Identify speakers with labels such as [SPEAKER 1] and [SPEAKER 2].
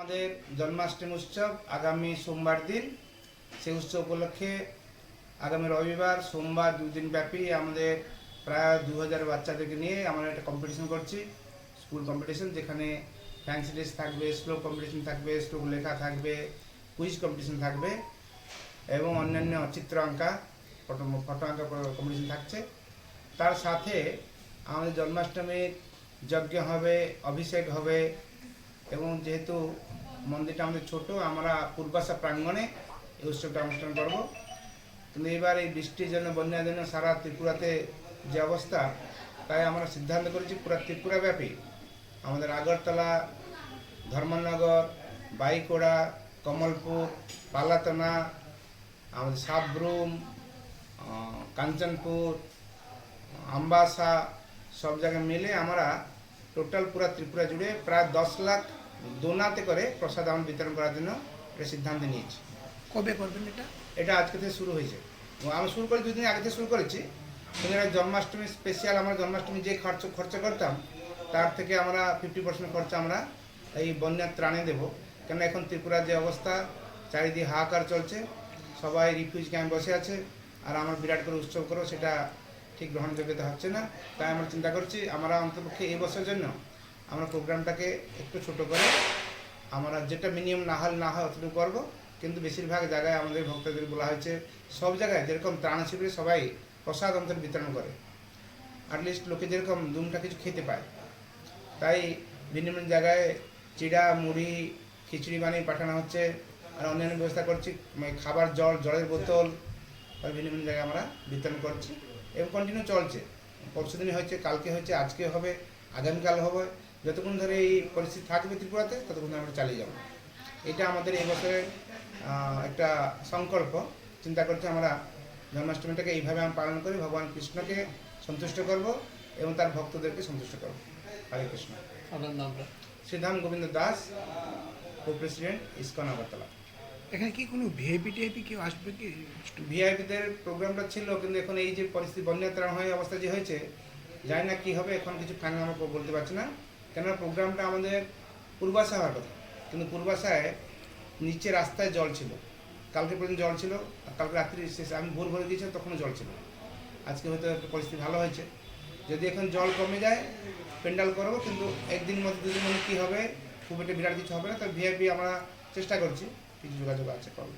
[SPEAKER 1] আমাদের জন্মাষ্টমী উৎসব আগামী সোমবার দিন। সেই উৎসব উপলক্ষে আগামী রবিবার সোমবার দুদিন ব্যাপী আমাদের প্রায় দু হাজার বাচ্চাদেরকে নিয়ে আমরা একটা কম্পিটিশন করছি। স্কুল কম্পিটিশন যেখানে ফ্যান্সি ড্রেস থাকবে স্লো কম্পিটিশন থাকবে স্লোক লেখা থাকবে কুইজ কম্পিটিশন থাকবে এবং অন্যান্য চিত্র আঁকা ফটো ফটো আঁকা কম্পিটিশন থাকছে। তার সাথে আমাদের জন্মাষ্টমীর যজ্ঞ হবে, অভিষেক হবে এবং যেহেতু মন্দিরটা আমাদের ছোট, আমরা পূর্বাশা প্রাঙ্গণে এই উৎসবটা অনুষ্ঠান করব। কিন্তু এবার এই বৃষ্টির জন্য, বন্যার জন্য সারা ত্রিপুরাতে যে অবস্থা, তাই আমরা সিদ্ধান্ত করেছি পুরো ত্রিপুরাব্যাপী আমাদের আগরতলা, ধর্মনগর, বাইকোড়া, কমলপুর, পালাতনা, আমাদের সাবরুম কাঞ্চনপুর, আম্বাসা, সব জায়গায় মিলে আমরা টোটাল পুরো ত্রিপুরা জুড়ে প্রায় দশ লাখ দোনাতে করে প্রসাদ আমরা বিতরণ করার জন্য এটা সিদ্ধান্ত নিয়েছি।
[SPEAKER 2] কবে করবেন এটা?
[SPEAKER 1] এটা আজকে থেকে শুরু হয়েছে। আমি শুরু করি দুদিন আগে থেকে শুরু করেছি। কিন্তু এটা জন্মাষ্টমী স্পেশাল আমরা জন্মাষ্টমী যে খরচ খরচা করতাম তার থেকে আমরা ফিফটি পার্সেন্ট খরচা আমরা এই বন্যার ত্রাণে দেবো। কেন এখন ত্রিপুরার যে অবস্থা চারিদিকে হাহাকার চলছে। সবাই রিফিউজ ক্যাম্প বসে আছে। আর আমার বিরাট করে উৎসব করো সেটা ঠিক গ্রহণযোগ্যতা হচ্ছে না। তাই আমরা চিন্তা করছি আমরা অন্তপক্ষে এই বছরের জন্য আমরা প্রোগ্রামটাকে একটু ছোট করে, আমরা যেটা মিনিমাম না হল না হয় অতটুকু করব, কিন্তু বেশিরভাগ জায়গায় আমাদের ভক্তদের বলা হয়েছে, সব জায়গায় যেরকম ত্রাণ শিবিরে সবাই প্রসাদ অন্তর বিতরণ করে অ্যাটলিস্ট লোকে যেরকম দুমটা কিছু খেতে পায়, তাই ভিন্ন ভিন্ন জায়গায় চিড়া, মুড়ি, খিচুড়ি বানিয়ে পাঠানো হচ্ছে, আর অন্যান্য ব্যবস্থা করছি মানে খাবার, জল, জলের বোতল আর ভিন্ন ভিন্ন জায়গায় আমরা বিতরণ করছি, এবং কন্টিনিউ চলছে। পরশু দিন হয়েছে, কালকে হয়েছে, আজকে হবে, আগামীকাল হবে যতক্ষণ ধরে এই পরিস্থিতি থাকবে ত্রিপুরাতে ততক্ষণ ধরে আমরা চালিয়ে যাব। এটা আমাদের এই বছরের একটা সংকল্প। চিন্তা করছি আমরা জন্মাষ্টমীটাকে এইভাবে আমরা পালন করি ভগবান কৃষ্ণকে সন্তুষ্ট করব এবং তার ভক্তদেরকে সন্তুষ্ট করব। হরে কৃষ্ণ।
[SPEAKER 3] আপনার নামটা
[SPEAKER 1] Sridham Govinda Das co president ISKCON Agartala.
[SPEAKER 2] এখানে কি কোনো ভিআইপি টিআইপি কেউ আসবে কি?
[SPEAKER 1] ভিআইপিদের প্রোগ্রামটা ছিল কিন্তু এখন এই যে পরিস্থিতি বন্যা ত্রাণ হয়ে অবস্থা যে হয়েছে জানি না কী হবে এখন কিছু ফাইনাল আমরা বলতে পারছি না। কেননা প্রোগ্রামটা আমাদের পূর্বাশা হওয়ার কথা। কিন্তু পূর্বাশায় নিচে রাস্তায় জল ছিল। কালকে পর্যন্ত জল ছিল, আর কালকে রাত্রি শেষে আমি ভোর ভরে গিয়েছিলাম তখনও জল ছিল আজকে হয়তো একটা পরিস্থিতি ভালো হয়েছে। যদি এখন জল কমে যায়, পেন্ডাল করব, কিন্তু একদিন মধ্যে দুদিন মধ্যে কী হবে, খুব একটা বিরাট কিছু হবে না। তো ভিআইপি আমরা চেষ্টা করছি, কিছু যোগাযোগ আছে, করব।